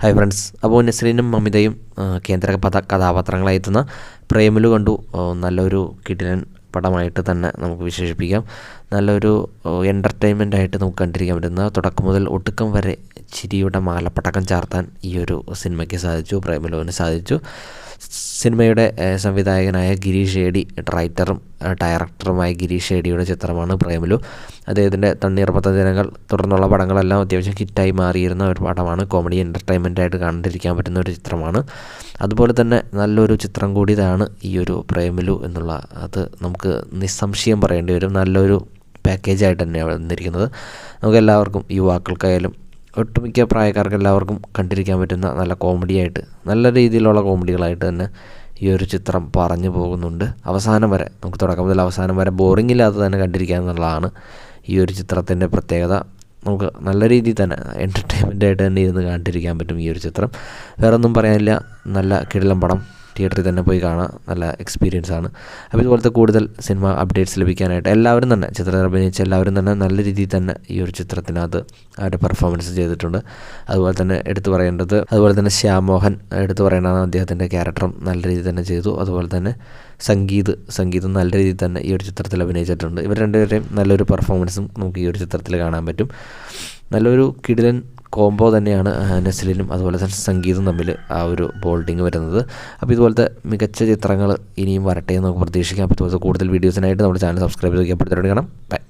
Hi friends അപ്പോൾ നസ്രീനും മമിതയും കേന്ദ്ര പഥ കഥാപാത്രങ്ങളായി എത്തുന്ന പ്രേമലു കണ്ടു. നല്ലൊരു കിടിലൻ പടമായിട്ട് തന്നെ നമുക്ക് വിശേഷിപ്പിക്കാം. നല്ലൊരു എന്റർടൈൻമെന്റ് ആയിട്ട് നമുക്ക് കണ്ടിരിക്കാൻ പറ്റുന്ന തുടക്കം മുതൽ ഒടുക്കം വരെ ചിരിയുടെ മാലപ്പടക്കം ചാർത്താൻ ഈ ഒരു സിനിമയ്ക്ക് സാധിച്ചു പ്രേമലുവിന് സാധിച്ചു. സിനിമയുടെ സംവിധായകനായ ഗിരീഷ് ഏടി റൈറ്ററും ഡയറക്ടറുമായ ഗിരീഷ് ഏടിയുടെ ചിത്രമാണ് പ്രേമലു. അദ്ദേഹത്തിന്റെ തണ്ണീർപ്പത്ത ദിനങ്ങൾ തുടർന്നുള്ള പടങ്ങളെല്ലാം അത്യാവശ്യം ഹിറ്റായി മാറിയിരുന്ന ഒരു പടമാണ്. കോമഡി എന്റർടൈൻമെന്റായിട്ട് കണ്ടിരിക്കാൻ പറ്റുന്ന ഒരു ചിത്രമാണ്. അതുപോലെ തന്നെ നല്ലൊരു ചിത്രം കൂടി ഇതാണ് ഈ ഒരു പ്രേമലു എന്നുള്ള അത് നമുക്ക് നിസ്സംശയം പറയേണ്ടി വരും. നല്ലൊരു പാക്കേജായിട്ട് തന്നെയാണ് വന്നിരിക്കുന്നത്. നമുക്ക് എല്ലാവർക്കും യുവാക്കൾക്കായാലും ഒട്ടുമിക്ക പ്രായക്കാർക്ക് എല്ലാവർക്കും കണ്ടിരിക്കാൻ പറ്റുന്ന നല്ല കോമഡിയായിട്ട് നല്ല രീതിയിലുള്ള കോമഡികളായിട്ട് തന്നെ ഈ ഒരു ചിത്രം പറഞ്ഞു പോകുന്നുണ്ട്. അവസാനം വരെ നമുക്ക് തുടക്കം മുതൽ അവസാനം വരെ ബോറിംഗ് ഇല്ലാതെ തന്നെ കണ്ടിരിക്കുക എന്നുള്ളതാണ് ഈ ഒരു ചിത്രത്തിന്റെ പ്രത്യേകത. നമുക്ക് നല്ല രീതിയിൽ തന്നെ എന്റർടൈൻമെന്റ് ആയിട്ട് തന്നെ ഇരുന്ന് കണ്ടിരിക്കാൻ പറ്റും ഈ ഒരു ചിത്രം. വേറെ ഒന്നും പറയാനില്ല. നല്ല കിടിലം പടം. തിയേറ്ററിൽ തന്നെ പോയി കാണാം നല്ല എക്സ്പീരിയൻസ് ആണ്. അപ്പോൾ ഇതുപോലത്തെ കൂടുതൽ സിനിമ അപ്ഡേറ്റ്സ് ലഭിക്കാനായിട്ട് എല്ലാവരും തന്നെ ചിത്രത്തിൽ അഭിനയിച്ച എല്ലാവരും തന്നെ നല്ല രീതിയിൽ തന്നെ ഈ ഒരു ചിത്രത്തിനകത്ത് അവരുടെ പെർഫോമൻസ് ചെയ്തിട്ടുണ്ട്. അതുപോലെ തന്നെ എടുത്തു പറയേണ്ടത് അതുപോലെ തന്നെ ശ്യാം മോഹൻ എടുത്തു പറയേണ്ടതാണ് അദ്ദേഹത്തിന്റെ ക്യാരക്ടറും നല്ല രീതിയിൽ തന്നെ ചെയ്തു. അതുപോലെ തന്നെ സംഗീത് സംഗീതം നല്ല രീതിയിൽ തന്നെ ഈ ഒരു ചിത്രത്തിൽ അഭിനയിച്ചിട്ടുണ്ട്. ഇവർ രണ്ടുപേരെയും നല്ലൊരു പെർഫോമൻസും നമുക്ക് ഈ ഒരു ചിത്രത്തിൽ കാണാൻ പറ്റും. നല്ലൊരു കിടിലൻ കോംബോ തന്നെയാണ് നസ്ലിനും അതുപോലെ തന്നെ സംഗീതം തമ്മിൽ ആ ഒരു ബോൾഡിങ് വരുന്നത്. അപ്പോൾ ഇതുപോലത്തെ മികച്ച ചിത്രങ്ങൾ ഇനിയും വരട്ടെ എന്ന് നമുക്ക് പ്രതീക്ഷിക്കാം. അപ്പോൾ ഇതുപോലത്തെ കൂടുതൽ വീഡിയോസിനായിട്ട് നമ്മുടെ ചാനൽ സബ്സ്ക്രൈബ് ചെയ്ത് കാണാം. ബൈ